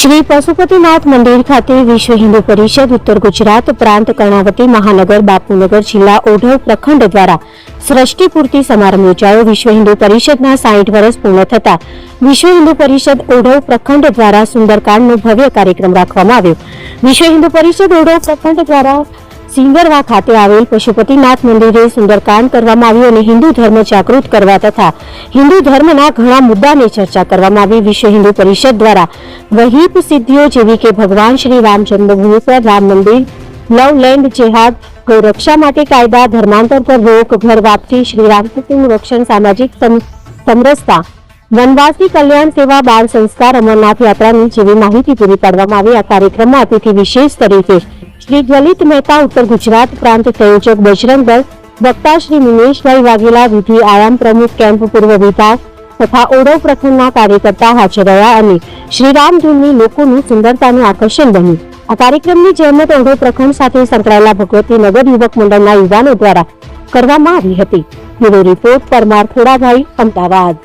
શ્રી પશુપતિનાથ મંદિર ખાતે વિશ્વ હિન્દુ પરિષદ, ઉત્તર ગુજરાત પ્રાંત કર્ણાવતી મહાનગર, બાપુનગર જિલ્લા ઓઢવ પ્રખંડ દ્વારા સૃષ્ટિ પૂર્તિ સમારંભ યોજાયો. વિશ્વ હિન્દુ પરિષદના સાહીઠ વર્ષ પૂર્ણ થતા વિશ્વ હિન્દુ પરિષદ ઓઢવ પ્રખંડ દ્વારા સુંદરકાંડનો ભવ્ય કાર્યક્રમ રાખવામાં આવ્યો. વિશ્વ હિન્દુ પરિષદ ઓઢવ પ્રખંડ દ્વારા સિંગરવા ખાતે આવેલ પશુપતિનાથ મંદિરે સુંદરકાંડ કરવામાં આવ્યું અને હિન્દુ ધર્મ જાગૃત કરવા તથા હિન્દુ ધર્મના ઘણા મુદ્દાની ચર્ચા કરવામાં આવી. વિશ્વ હિન્દુ પરિષદ દ્વારા વહીપ સિદ્ધિઓ જેવી કે ભગવાન શ્રી રામ જન્મભૂમિ પર રામ મંદિર, લવ લેન્ડ જેહાદ, ગૌરક્ષા માટે કાયદા, ધર્માંતર પર રોક, ઘર વાપસી, શ્રી રામકૃષ્ણનું રક્ષણ, સામાજિક સમ- સમરસતા, વનવાસી કલ્યાણ સેવા, બાળ સંસ્કાર, અમરનાથ યાત્રાની જેવી માહિતી પૂરી પાડવામાં આવી. આ કાર્યક્રમમાં અતિથિ વિશેષ તરીકે શ્રી દલિત મહેતા ઉત્તર ગુજરાત પ્રાંત સંયોજક બજરંગ દળ વક્તા શ્રી મિનેશભાઈ વાઘેલા વિધિ આયામ પ્રમુખ, કેમ્પ પૂર્વ વિભાગ તથા ઓડો પ્રખંડના કાર્યકર્તા હાજર રહ્યા અને શ્રી રામ લોકોનું સુંદરતાનું આકર્ષણ બન્યું. આ કાર્યક્રમની જહેમત ઓઢો પ્રખંડ સાથે સંકળાયેલા ભગવતી નગર યુવક મંડળના યુવાનો દ્વારા કરવામાં આવી હતી. Bureau report Parmar Thodabhai, Ahmedabad.